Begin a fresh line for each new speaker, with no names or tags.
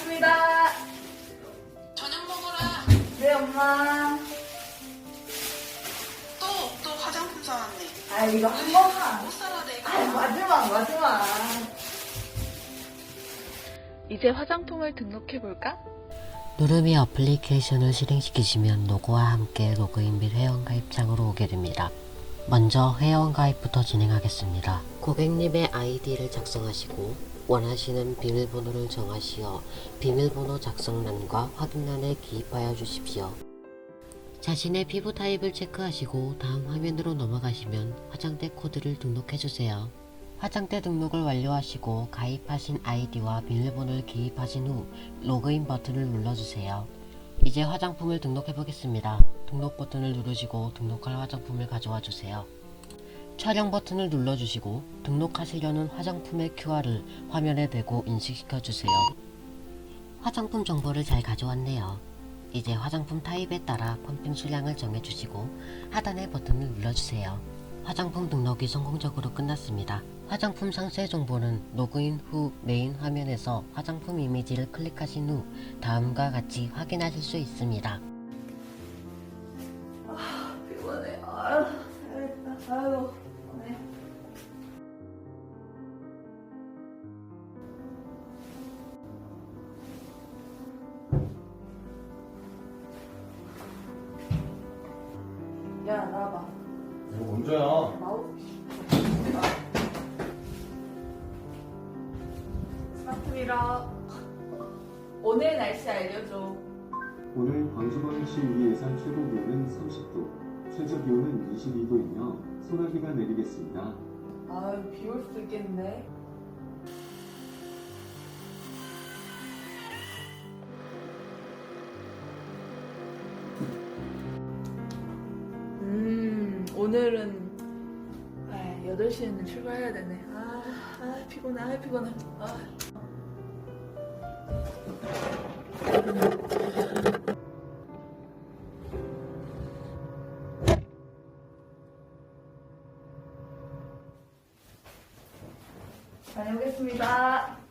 다녀오겠습니다.
저녁 먹어라.
네, 엄마.
또, 또 화장품 사왔네.
아, 이거 한 번만.
못 살아, 내가.
아, 마지막, 마지막.
이제 화장품을 등록해볼까?
누르미 어플리케이션을 실행시키시면 로고와 함께 로그인 및 회원가입창으로 오게 됩니다. 먼저 회원가입부터 진행하겠습니다. 고객님의 아이디를 작성하시고 원하시는 비밀번호를 정하시어 비밀번호 작성란과 확인란에 기입하여 주십시오. 자신의 피부 타입을 체크하시고 다음 화면으로 넘어가시면 화장대 코드를 등록해 주세요. 화장대 등록을 완료하시고 가입하신 아이디와 비밀번호를 기입하신 후 로그인 버튼을 눌러주세요. 이제 화장품을 등록해 보겠습니다. 등록 버튼을 누르시고 등록할 화장품을 가져와 주세요. 촬영 버튼을 눌러주시고 등록하시려는 화장품의 QR을 화면에 대고 인식시켜 주세요. 화장품 정보를 잘 가져왔네요. 이제 화장품 타입에 따라 펌핑 수량을 정해주시고 하단의 버튼을 눌러주세요. 화장품 등록이 성공적으로 끝났습니다. 화장품 상세 정보는 로그인 후 메인 화면에서 화장품 이미지를 클릭하신 후 다음과 같이 확인하실 수 있습니다.
야, 나와봐.
이거 언제야?
나오. 스마트 미러. 오늘 날씨 알려줘.
오늘 광주광역시 위 예상 최고 기온은 30도, 최저 기온은 22도이며 소나기가 내리겠습니다.
아유, 비 올 수도 있겠네. 오늘은 아, 8시에는 출발해야 되네. 아, 아 피곤해, 아, 피곤해. 아. 다녀오겠습니다.